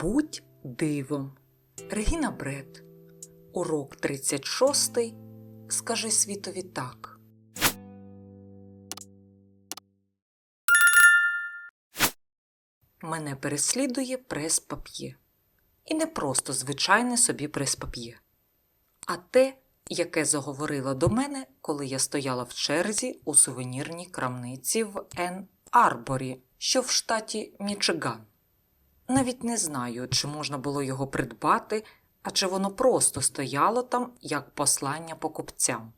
Будь дивом. Регіна Бред. Урок 36. Скажи світові так. Мене переслідує прес-пап'є. І не просто звичайне собі прес-пап'є, а те, яке заговорило до мене, коли я стояла в черзі у сувенірній крамниці в Ен Арборі, що в штаті Мічиган. Навіть не знаю, чи можна було його придбати, а чи воно просто стояло там як послання покупцям.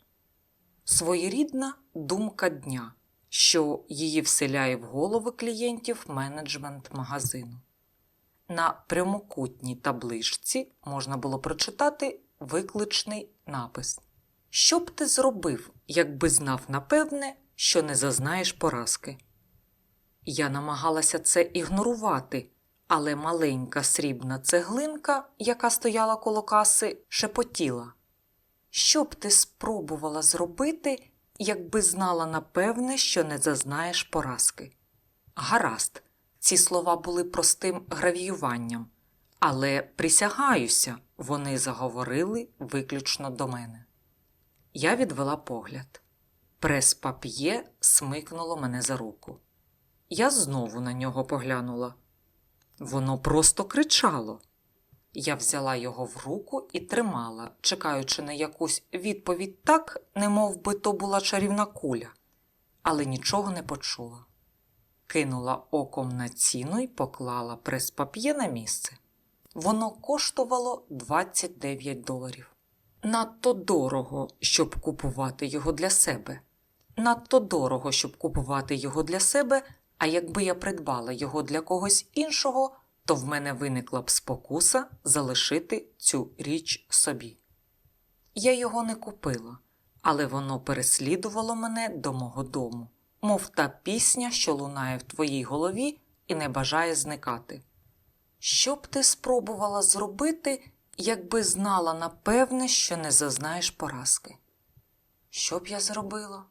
Своєрідна думка дня, що її вселяє в голови клієнтів менеджмент магазину. На прямокутній табличці можна було прочитати викличний напис. Що б ти зробив, якби знав напевне, що не зазнаєш поразки? Я намагалася це ігнорувати, але маленька срібна цеглинка, яка стояла коло каси, шепотіла. Що б ти спробувала зробити, якби знала напевне, що не зазнаєш поразки? Гаразд, ці слова були простим гравіюванням, але присягаюся, вони заговорили виключно до мене. Я відвела погляд. Прес-пап'є смикнуло мене за руку. Я знову на нього поглянула. Воно просто кричало. Я взяла його в руку і тримала, чекаючи на якусь відповідь так, немов би то була чарівна куля, але нічого не почула. Кинула оком на ціну і поклала прес-пап'є на місце. Воно коштувало 29 доларів. Надто дорого, щоб купувати його для себе. Надто дорого, щоб купувати його для себе, а якби я придбала його для когось іншого, то в мене виникла б спокуса залишити цю річ собі. Я його не купила, але воно переслідувало мене до мого дому, мов та пісня, що лунає в твоїй голові і не бажає зникати. Що б ти спробувала зробити, якби знала напевне, що не зазнаєш поразки? Що б я зробила?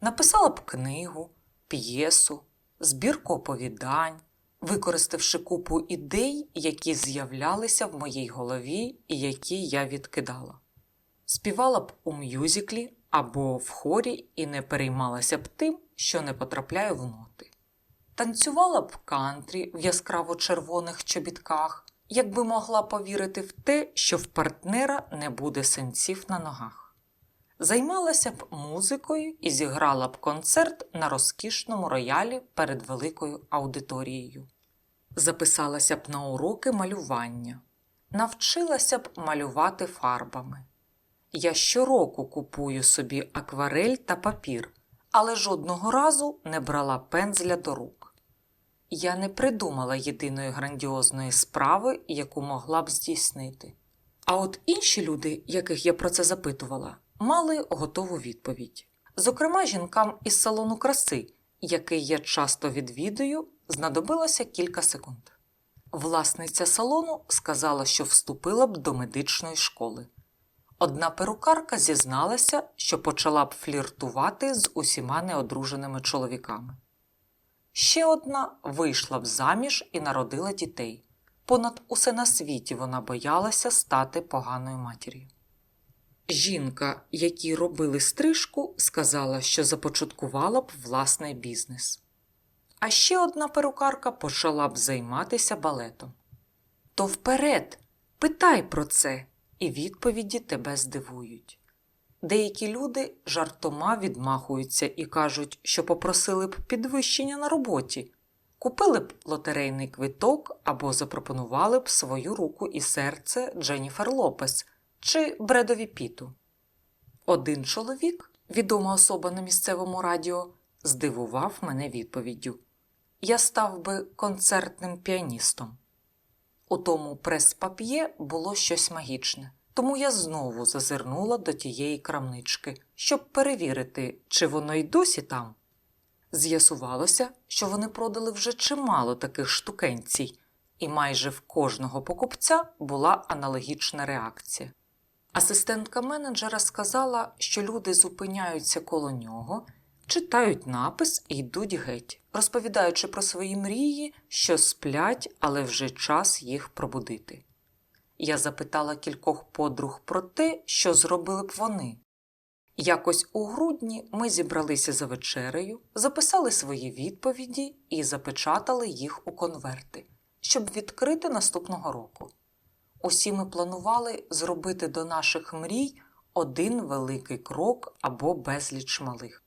Написала б книгу, п'єсу, збірку оповідань, використавши купу ідей, які з'являлися в моїй голові і які я відкидала. Співала б у мюзиклі або в хорі і не переймалася б тим, що не потрапляє в ноти. Танцювала б кантрі в яскраво червоних чобітках, якби могла повірити в те, що в партнера не буде сенців на ногах. Займалася б музикою і зіграла б концерт на розкішному роялі перед великою аудиторією. Записалася б на уроки малювання, навчилася б малювати фарбами. Я щороку купую собі акварель та папір, але жодного разу не брала пензля до рук. Я не придумала єдиної грандіозної справи, яку могла б здійснити. А от інші люди, яких я про це запитувала, мали готову відповідь. Зокрема, жінкам із салону краси, який я часто відвідую, знадобилося кілька секунд. Власниця салону сказала, що вступила б до медичної школи. Одна перукарка зізналася, що почала б фліртувати з усіма неодруженими чоловіками. Ще одна вийшла б заміж і народила дітей. Понад усе на світі вона боялася стати поганою матір'ю. Жінка, якій робили стрижку, сказала, що започаткувала б власний бізнес. А ще одна перукарка почала б займатися балетом. То вперед, питай про це, і відповіді тебе здивують. Деякі люди жартома відмахуються і кажуть, що попросили б підвищення на роботі, купили б лотерейний квиток або запропонували б свою руку і серце Дженніфер Лопес чи Бредові Піту. Один чоловік, відома особа на місцевому радіо, здивував мене відповіддю Я став би концертним піаністом. У тому прес-пап'є було щось магічне, тому я знову зазирнула до тієї крамнички, щоб перевірити, чи воно й досі там. З'ясувалося, що вони продали вже чимало таких штукенцій, і майже в кожного покупця була аналогічна реакція. Асистентка менеджера сказала, що люди зупиняються коло нього, читають напис і йдуть геть, розповідаючи про свої мрії, що сплять, але вже час їх пробудити. Я запитала кількох подруг про те, що зробили б вони. Якось у грудні ми зібралися за вечерею, записали свої відповіді і запечатали їх у конверти, щоб відкрити наступного року. Усі ми планували зробити до наших мрій один великий крок або безліч малих.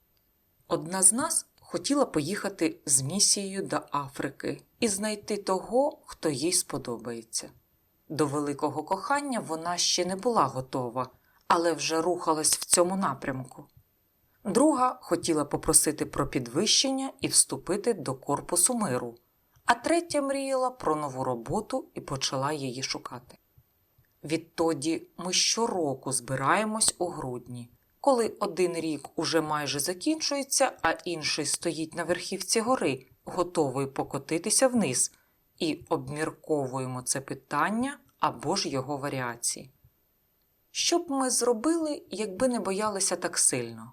Одна з нас хотіла поїхати з місією до Африки і знайти того, хто їй сподобається. До великого кохання вона ще не була готова, але вже рухалась в цьому напрямку. Друга хотіла попросити про підвищення і вступити до корпусу миру, а третя мріяла про нову роботу і почала її шукати. Відтоді ми щороку збираємось у грудні, коли один рік уже майже закінчується, а інший стоїть на верхівці гори, готовий покотитися вниз, і обмірковуємо це питання або ж його варіації. Що б ми зробили, якби не боялися так сильно?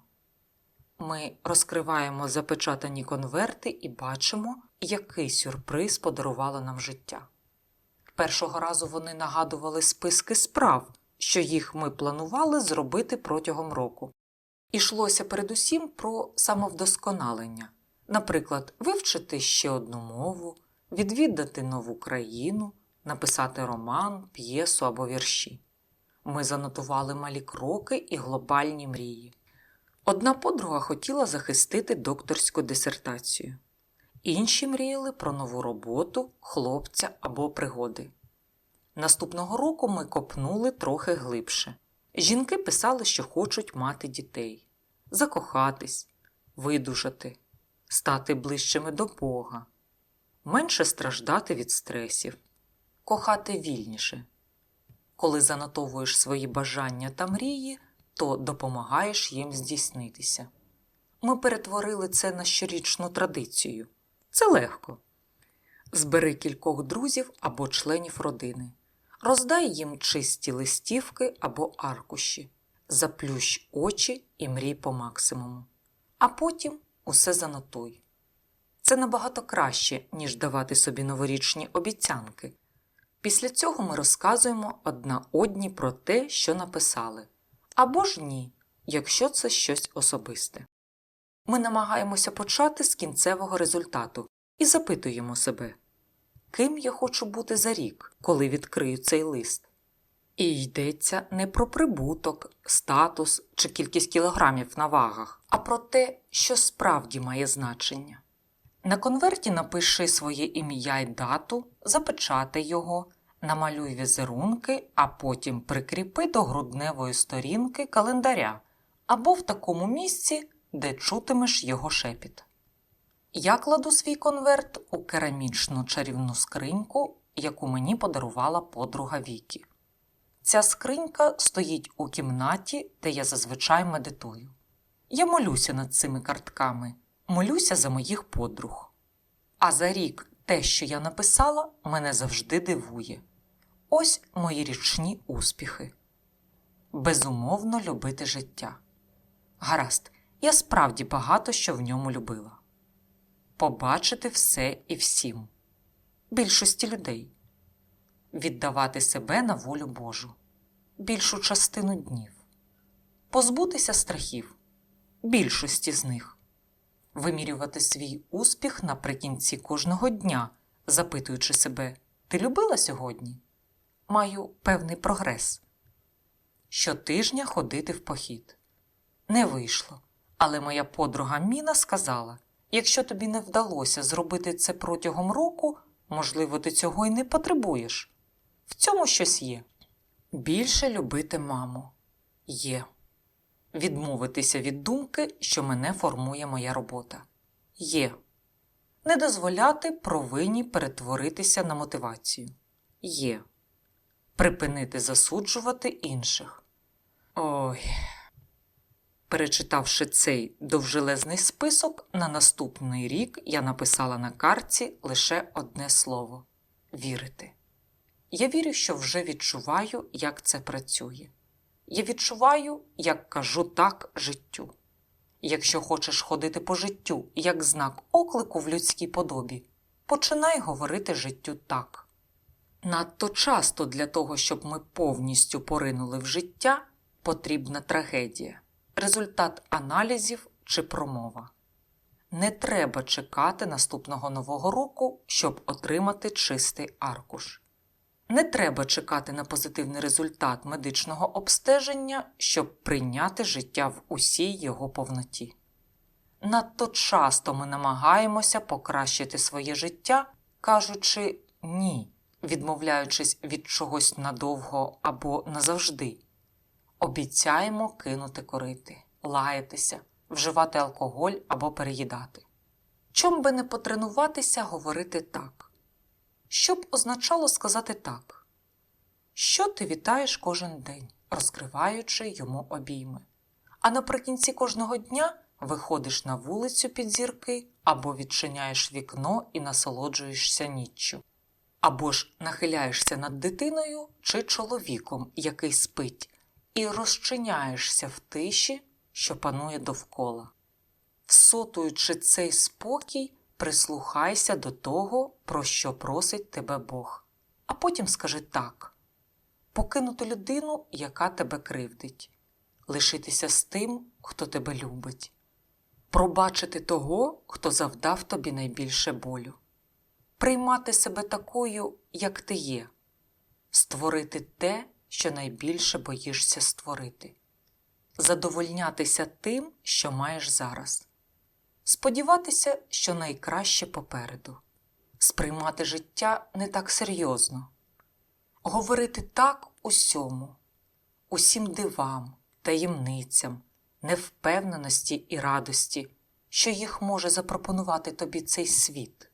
Ми розкриваємо запечатані конверти і бачимо, який сюрприз подарувало нам життя. Першого разу вони нагадували списки справ, що їх ми планували зробити протягом року. Ішлося передусім про самовдосконалення, наприклад, вивчити ще одну мову, відвідати нову країну, написати роман, п'єсу або вірші. Ми занотували малі кроки і глобальні мрії. Одна подруга хотіла захистити докторську дисертацію. Інші мріяли про нову роботу, хлопця або пригоди. Наступного року ми копнули трохи глибше. Жінки писали, що хочуть мати дітей, закохатись, видужати, стати ближчими до Бога, менше страждати від стресів, кохати вільніше. Коли занотовуєш свої бажання та мрії, то допомагаєш їм здійснитися. Ми перетворили це на щорічну традицію. Це легко. Збери кількох друзів або членів родини. Роздай їм чисті листівки або аркуші, заплющ очі і мрій по максимуму. А потім усе занотуй. Це набагато краще, ніж давати собі новорічні обіцянки. Після цього ми розказуємо одна одній про те, що написали, або ж ні, якщо це щось особисте. Ми намагаємося почати з кінцевого результату і запитуємо себе, ким я хочу бути за рік, коли відкрию цей лист. І йдеться не про прибуток, статус чи кількість кілограмів на вагах, а про те, що справді має значення. На конверті напиши своє ім'я й дату, запечатай його, намалюй візерунки, а потім прикріпи до грудневої сторінки календаря або в такому місці, де чутимеш його шепіт. Я кладу свій конверт у керамічну чарівну скриньку, яку мені подарувала подруга Вікі. Ця скринька стоїть у кімнаті, де я зазвичай медитую. Я молюся над цими картками, молюся за моїх подруг. А за рік те, що я написала, мене завжди дивує. Ось мої річні успіхи. Безумовно любити життя. Гаразд, я справді багато що в ньому любила. Побачити все і всім, більшості людей, віддавати себе на волю Божу, більшу частину днів, позбутися страхів, більшості з них, вимірювати свій успіх наприкінці кожного дня, запитуючи себе, ти любила сьогодні? Маю певний прогрес. Щотижня ходити в похід. Не вийшло, але моя подруга Міна сказала: якщо тобі не вдалося зробити це протягом року, можливо, ти цього й не потребуєш. В цьому щось є. Більше любити маму є. Відмовитися від думки, що мене формує моя робота. Є. Не дозволяти провині перетворитися на мотивацію. Є. Припинити засуджувати інших. Ой. Перечитавши цей довжелезний список, на наступний рік я написала на картці лише одне слово вірити. Я вірю, що вже відчуваю, як це працює. Я відчуваю, як кажу так життю. Якщо хочеш ходити по життю як знак оклику в людській подобі, починай говорити життю так. Надто часто для того, щоб ми повністю поринули в життя, потрібна трагедія, результат аналізів чи промова. Не треба чекати наступного нового року, щоб отримати чистий аркуш. Не треба чекати на позитивний результат медичного обстеження, щоб прийняти життя в усій його повноті. Надто часто ми намагаємося покращити своє життя, кажучи ні, відмовляючись від чогось надовго або назавжди. Обіцяємо кинути корити, лаятися, вживати алкоголь або переїдати. Чом би не потренуватися говорити так? Що б означало сказати так? Що ти вітаєш кожен день, розкриваючи йому обійми. А наприкінці кожного дня виходиш на вулицю під зірки або відчиняєш вікно і насолоджуєшся ніччю, або ж нахиляєшся над дитиною чи чоловіком, який спить, і розчиняєшся в тиші, що панує довкола. Всотуючи цей спокій, прислухайся до того, про що просить тебе Бог, а потім скажи так: покинути людину, яка тебе кривдить, лишитися з тим, хто тебе любить, пробачити того, хто завдав тобі найбільше болю, приймати себе такою, як ти є, створити те, що найбільше боїшся створити, задовольнятися тим, що маєш зараз. Сподіватися, що найкраще попереду, сприймати життя не так серйозно, говорити так усьому, усім дивам, таємницям, невпевненості і радості, що їх може запропонувати тобі цей світ.